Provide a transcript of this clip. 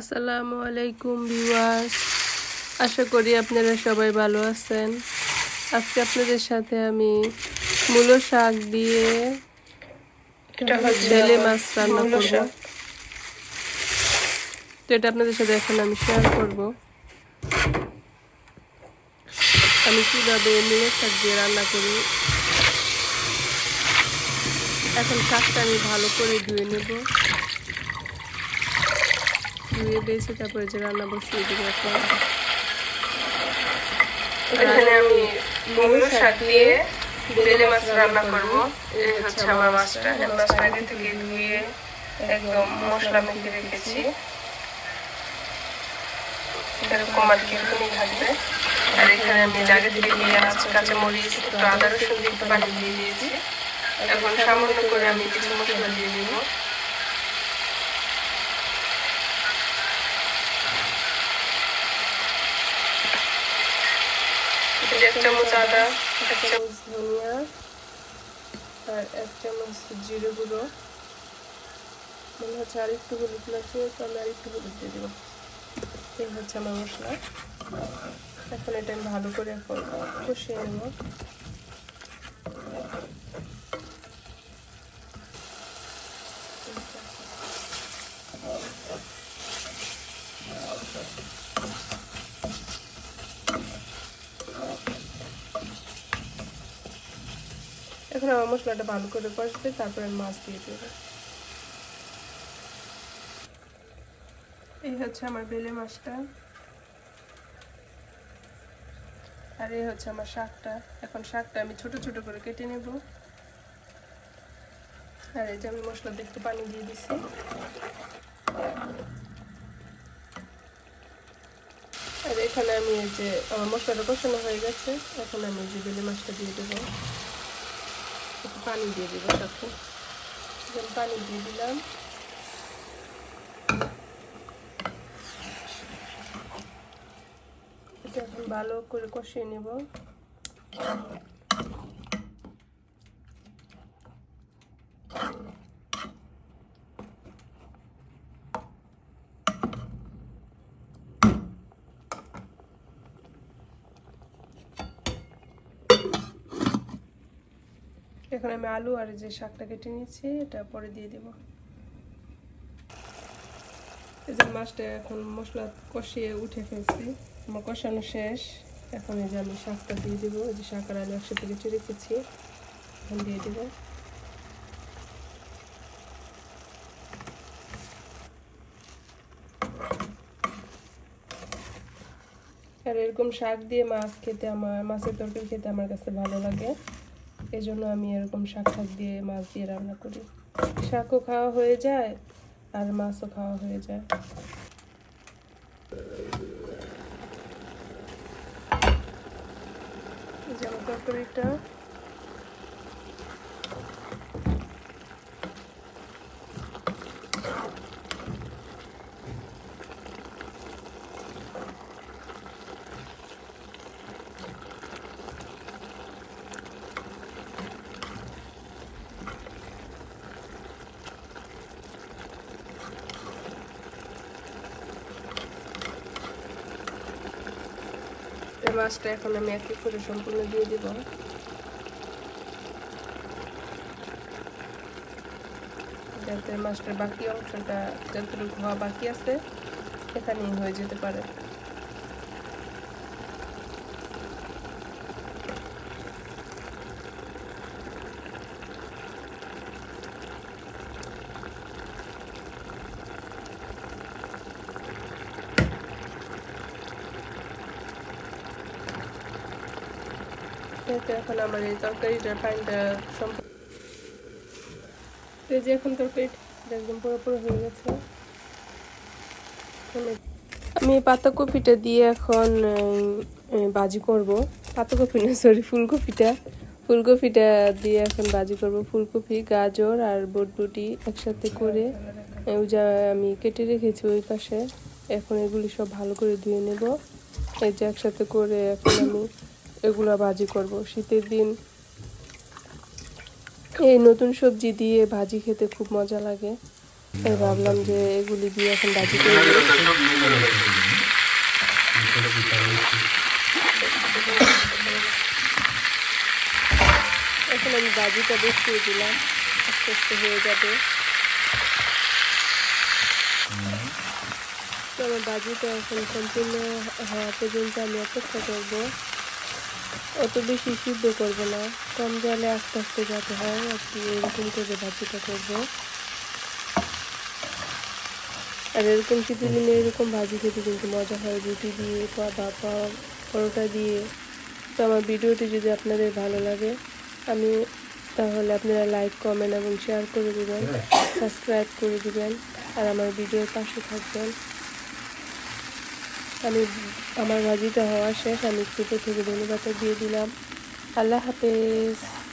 আসসালামু আলাইকুম ভিউয়ার্স। আশা করি আপনারা সবাই ভালো আছেন। আজকে আপনাদের সাথে আমি মূলো শাক দিয়ে বেলে মাছ রান্না করব। তো এটা আপনাদের সাথে এখন আমি শেয়ার করব। আমি কীভাবে মূলো শাক দিয়ে রান্না করি? এখন শাকটা আমি ভালো করে ধুয়ে নেব। ধুয়ে বেছে তারপরে যে রান্না বসিয়ে দেবো এখন এখানে আমি শাক মাছ রান্না করব। আমার মাছটা। মাছটা থেকে ধুয়ে একদম মশলা রেখেছি। থাকবে। আর এখানে আমি মরিচ আদা রসুন দিয়ে একটু দিয়ে দিয়েছি এখন সামান্য করে আমি কিছু মশলা দিয়ে নিব। চামচ আদা আর এক চামচ জিরে গুঁড়ো মনে হচ্ছে আর একটু হলুদ লাগছে তো আমি আর একটু দিয়ে দেবো এই হচ্ছে আমার মশলা এখন এটা আমি ভালো করে এখন কষিয়ে নেব এখন আমার মশলাটা ভালো করে কষবে, তারপরে আমি মাছ দিয়ে দেবো। এই হচ্ছে আমার বেলে মাছটা। আর এই হচ্ছে আমার শাকটা। এখন শাকটা আমি ছোট ছোট করে কেটে নেব। আর এই যে আমি মশলা দেখতে পানি দিয়ে দিছি। আর এখানে আমি এই যে আমার মশলাটা কষানো হয়ে গেছে, এখন আমি যে বেলে মাছটা দিয়ে দেবো। পানি দিয়ে দেবো সাথে পানি দিয়ে দিলাম। এটা এখন ভালো করে কষিয়ে নেব। এখন আমি আলু আর যে শাকটা কেটে নিয়েছি, এটা পরে দিয়ে দেব। এই যে মাছটা এখন মশলা কষিয়ে উঠে ফেলছি। আমার কষানো শেষ। এখন এই যে আমি শাকটা দিয়ে দেবো। যে শাক আর আলু একসাথে কেটে রেখেছি, এখন দিয়ে দেবো। আর এরকম শাক দিয়ে মাছ খেতে আমার, মাছের তরকারি খেতে আমার কাছে ভালো লাগে। এই জন্য আমি এরকম শাক শাক দিয়ে মাছ দিয়ে রান্না করি। শাকও খাওয়া হয়ে যায় আর মাছও খাওয়া হয়ে যায়। এই যে মাছটা এখন আমি এক করে সম্পূর্ণ দিয়ে দিব। যাতে মাছটার বাকি অংশটা যতটুকু হওয়া বাকি আছে, এখানেই হয়ে যেতে পারে। তো এখন আমার এই তরকারিটার পানিটা সম্পূর্ণ এই যে এখন তরকারিটা একদম পুরোপুরি হয়ে গেছে। আমি পাতাকপিটা দিয়ে এখন বাজি করব। পাতাকপি না সরি ফুলকপিটা। ফুলকপিটা দিয়ে এখন বাজি করব। ফুলকপি, গাজর আর বটবটি একসাথে করে যা আমি কেটে রেখেছি ওই পাশে। এখন এগুলি সব ভালো করে ধুয়ে নেব। এই যে একসাথে করে এখন আমি এগুলো ভাজি করব। শীতের দিন এই নতুন সবজি দিয়ে ভাজি খেতে খুব মজা লাগে। তাই ভাবলাম যে এগুলি দিয়ে এখন ভাজি এখন আমি ভাজিটা বসিয়ে দিলাম। আস্তে আস্তে হয়ে যাবে। তো আমার ভাজিটা এখন সম্পূর্ণ হওয়া পর্যন্ত আমি অপেক্ষা করব। অত বেশি সিদ্ধ করব না। কম জলে আস্তে আস্তে যাতে হয় আর কি এরকম করে ভাজিটা করব। আর এরকম শীতের দিনে এরকম ভাজি খেতে কিন্তু মজা হয় রুটি দিয়ে বা বা- পরোটা দিয়ে। তো আমার ভিডিওটি যদি আপনাদের ভালো লাগে আমি তাহলে আপনারা লাইক কমেন্ট এবং শেয়ার করে দেবেন সাবস্ক্রাইব করে দেবেন আর আমার ভিডিওর পাশে থাকবেন। আমি আমার ভাজিটা হওয়া শেষ। আমি একটু থেকে ধন্যবাদ দিয়ে দিলাম। আল্লাহ হাফেজ।